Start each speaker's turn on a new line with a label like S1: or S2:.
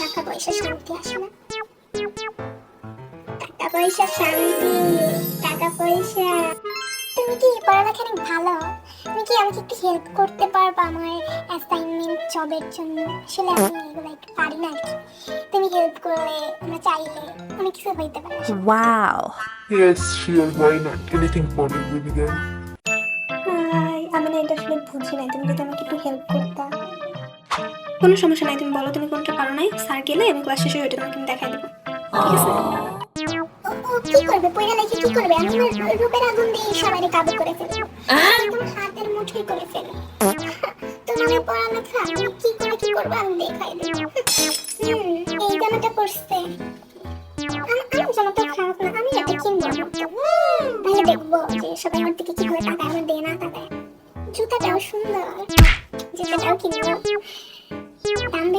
S1: টাকা পয়সা শান্তি আসে না। টাকা পয়সা শান্তি টাকা পয়সা। তুমি কি পড়ালেখা অনেক ভালো? তুমি কি আমাকে একটু হেল্প করতে পারবা আমার অ্যাসাইনমেন্ট জবের জন্য? আসলে আমি এগুলো একটু পারি না আর কি। তুমি হেল্প করলে আমরা চাইলে অনেক কিছু হইতে পারে।
S2: Wow.
S3: Yes, sure, why not? Anything for you, baby girl.
S4: Hi আমি না এটা আসলে বুঝি না তুমি যদি আমাকে একটু হেল্প করতা। কোনো সমস্যা নাই তুমি বলো তুমি কোনটা পারো নাই? স্যার গেলে আমি ক্লাস শেষে ওইটা তোমাকে দেখাই দেবো। ঠিক আছে?
S1: ও ও কি করবে? পয়লা লেখে কি করবে? আমি রূপের আগুন দিয়ে সবাই কাবু করে ফেলব একদম হাতের মুঠোয় করে ফেলব তোমার পড়ালেখা আমি কি করে কি করব আমি দেখাই দেবো। এই জামাটা পরছে। আমার আমার জামাটা খারাপ না আমি এটা কিনবো না তো। তাহলে দেখব যে সবাই আমার দিকে কি তাকায় আমার দিয়ে না তাকায় জুতাটাও সুন্দর। জুতাটাও কিনবো।